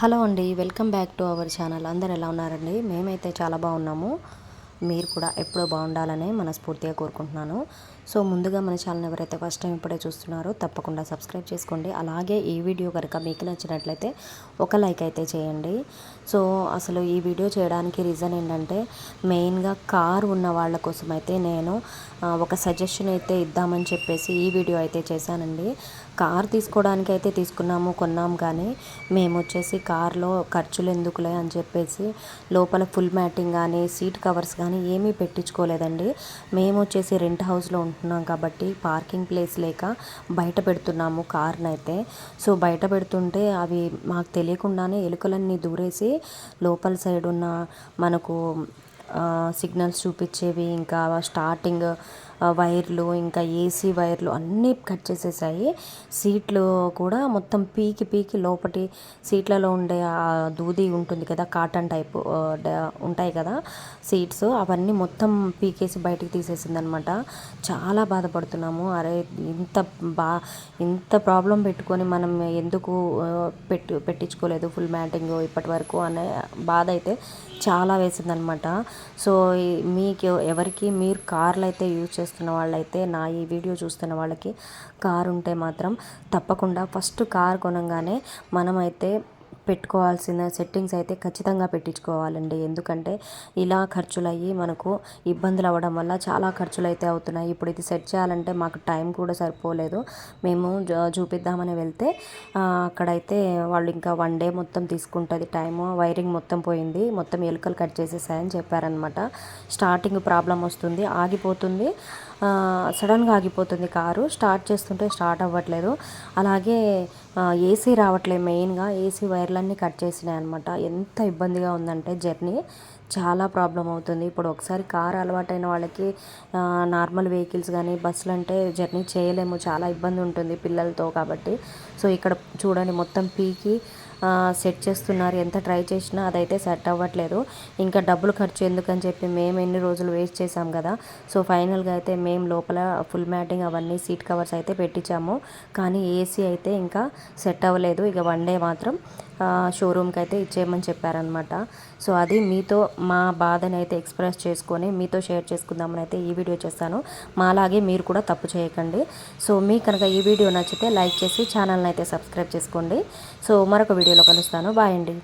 Hello అండి welcome back to our channel. అందరు ఎలా ఉన్నారండి? మేమైతే చాలా బాగున్నాము. మీరు కూడా ఎప్పుడూ బాగుండాలని మనస్ఫూర్తిగా కోరుకుంటున్నాను. సో ముందుగా మన ఛానల్ ఎవరైతే ఫస్ట్ టైం ఇప్పుడే చూస్తున్నారో తప్పకుండా సబ్స్క్రైబ్ చేసుకోండి. అలాగే ఈ వీడియో కనుక మీకు నచ్చినట్లయితే ఒక లైక్ అయితే చేయండి. సో అసలు ఈ వీడియో చేయడానికి రీజన్ ఏంటంటే మెయిన్గా కార్ ఉన్న వాళ్ళ కోసం అయితే నేను ఒక సజెషన్ అయితే ఇద్దామని చెప్పేసి ఈ వీడియో అయితే చేశానండి. కార్ తీసుకోవడానికి అయితే తీసుకున్నాము కొన్నాము కానీ మేము వచ్చేసి కార్లో ఖర్చులు ఎందుకులే అని చెప్పేసి లోపల ఫుల్ మ్యాటింగ్ కానీ సీట్ కవర్స్ కానీ ఏమీ పెట్టించుకోలేదండి. మేము వచ్చేసి రెంట్ హౌస్లో ఉంటున్నాం కాబట్టి పార్కింగ్ ప్లేస్ లేక బయట పెడుతున్నాము కార్నైతే. సో బయట పెడుతుంటే అవి మాకు తెలియకుండానే ఎలుకలన్నీ దూరేసి లోపల సైడ్ ఉన్న మనకు సిగ్నల్స్ చూపించేవి ఇంకా స్టార్టింగ్ వైర్లు ఇంకా ఏసీ వైర్లు అన్నీ కట్ చేసేసాయి. సీట్లు కూడా మొత్తం పీకి పీకి లోపటి సీట్లలో ఉండే ఆ దూది ఉంటుంది కదా కాటన్ టైప్ ఉంటాయి కదా సీట్స్. అవన్నీ మొత్తం పీకేసి బయటికి తీసేసింది అనమాట చాలా బాధపడుతున్నాము. అరే ఇంత బా ఇంత ప్రాబ్లం పెట్టుకొని మనం ఎందుకు పెట్టి పెట్టించుకోలేదు ఫుల్ మ్యాటింగ్ ఇప్పటి వరకు అనే బాధ అయితే చాలా వేసిందనమాట. సో మీకు ఎవరికి మీరు కార్లు అయితే యూజ్ చేస్తున్న వాళ్ళైతే నా ఈ వీడియో చూస్తున్న వాళ్ళకి కార్ ఉంటే మాత్రం తప్పకుండా ఫస్ట్ కార్ కొనగానే మనమైతే పెట్టుకోవాల్సిన సెట్టింగ్స్ అయితే ఖచ్చితంగా పెట్టించుకోవాలండి. ఎందుకంటే ఇలా ఖర్చులు అయ్యి మనకు ఇబ్బందులు అవ్వడం వల్ల చాలా ఖర్చులు అయితే అవుతున్నాయి. ఇప్పుడు ఇది సెట్ చేయాలంటే మాకు టైం కూడా సరిపోలేదు. మేము చూపిద్దామని వెళ్తే అక్కడైతే వాళ్ళు ఇంకా వన్ డే మొత్తం తీసుకుంటుంది టైము వైరింగ్ మొత్తం పోయింది. మొత్తం ఎలుకలు కట్ చేసేసాయని చెప్పారనమాట స్టార్టింగ్ ప్రాబ్లం వస్తుంది. ఆగిపోతుంది. సడన్గా ఆగిపోతుంది కారు. స్టార్ట్ చేస్తుంటే స్టార్ట్ అవ్వట్లేదు. అలాగే ఏసీ రావట్లేదు మెయిన్గా. ఏసీ వైర్లన్నీ కట్ చేసినాయి అనమాట ఎంత ఇబ్బందిగా ఉందంటే జర్నీ. చాలా ప్రాబ్లం అవుతుంది. ఇప్పుడు ఒకసారి కార్ అలవాటైన వాళ్ళకి నార్మల్ వెహికల్స్ కానీ బస్సులు అంటే జర్నీ చేయలేము. చాలా ఇబ్బంది ఉంటుంది పిల్లలతో కాబట్టి. సో ఇక్కడ చూడండి మొత్తం పీకి సెట్ చేస్తున్నారు ఎంత ట్రై చేసినా అదైతే సెట్ అవ్వట్లేదు. ఇంకా డబ్బులు ఖర్చు ఎందుకని చెప్పి మేము ఎన్ని రోజులు వేస్ట్ చేసాం కదా. సో ఫైనల్గా అయితే మేము లోపల ఫుల్ మ్యాటింగ్ అవన్నీ సీట్ కవర్స్ అయితే పెట్టించాము. కానీ ఏసీ అయితే ఇంకా సెట్ అవ్వలేదు. ఇక వన్ డే మాత్రం షోరూమ్కి అయితే ఇచ్చేయమని చెప్పారనమాట సో అది మీతో మా బాధని అయితే ఎక్స్ప్రెస్ చేసుకొని మీతో షేర్ చేసుకుందామని అయితే ఈ వీడియో చేస్తాను. మాలాగే మీరు కూడా తప్పు చేయకండి. సో మీ కనుక ఈ వీడియో నచ్చితే లైక్ చేసి ఛానల్ని అయితే సబ్స్క్రైబ్ చేసుకోండి. సో మరొక వీడియోలో కలుస్తాను. బాయ్ అండి.